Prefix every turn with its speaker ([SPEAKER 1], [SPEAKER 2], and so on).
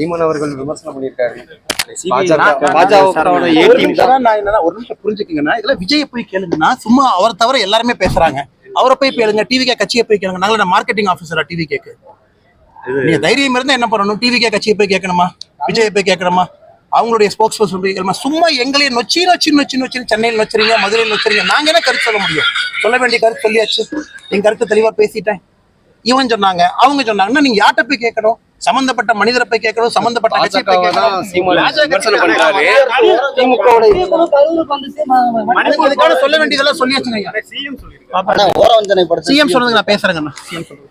[SPEAKER 1] சீமான் அவர்கள் விமர்சனம் பண்ணியிருக்காரு.
[SPEAKER 2] ஒரு
[SPEAKER 1] டீம்
[SPEAKER 2] நிமிஷம் நான் என்னன்னா ஒரு நிமிஷம் புரிஞ்சுக்கங்கண்ணா. இதெல்லாம் விஜய போய் கேளுங்கண்ணா. சும்மா அவரை தவிர எல்லாருமே பேசுறாங்க. அவரை போய் கேளுங்க டிவி கே கட்சியை போய் கேளுங்க. நாங்கள மார்க்கெட்டிங் ஆஃபீஸரா டிவி கேக்கு நீங்க தைரியம் இருந்தா என்ன பண்ணணும்? டிவி கே கட்சியை போய் கேட்கணுமா? விஜய் போய் கேட்கணுமா? அவங்களுடைய ஸ்போக்ஸ் பர்சன் போய் கேட்கணுமா? சும்மா எங்களையே நொச்சி நொச்சி நொச்சி நொச்சி சென்னையில் நொச்சுறீங்க மதுரையில் நொச்சுறீங்க. நாங்க என்ன கருத்து சொல்ல முடியும்? சொல்ல வேண்டிய கருத்து சொல்லியாச்சு. என் கருத்து தெளிவா பேசிட்டேன். இவன் சொன்னாங்க அவங்க சொன்னாங்கன்னா நீங்க யார்கிட்ட போய் கேட்கணும்? சம்பந்தப்பட்ட மனிதரை போய் கேட்கணும் சம்பந்தப்பட்ட கட்சியை போய் கேட்கணும். இதுக்கான சொல்ல வேண்டியதெல்லாம் சொல்லியாச்சுங்க ஐயா.
[SPEAKER 3] ஓரவஞ்சனை படுத்த
[SPEAKER 2] சிஎம் சொல்றதுக்கு நான் பேசுறேங்கண்ணா சிஎம் சொல்றது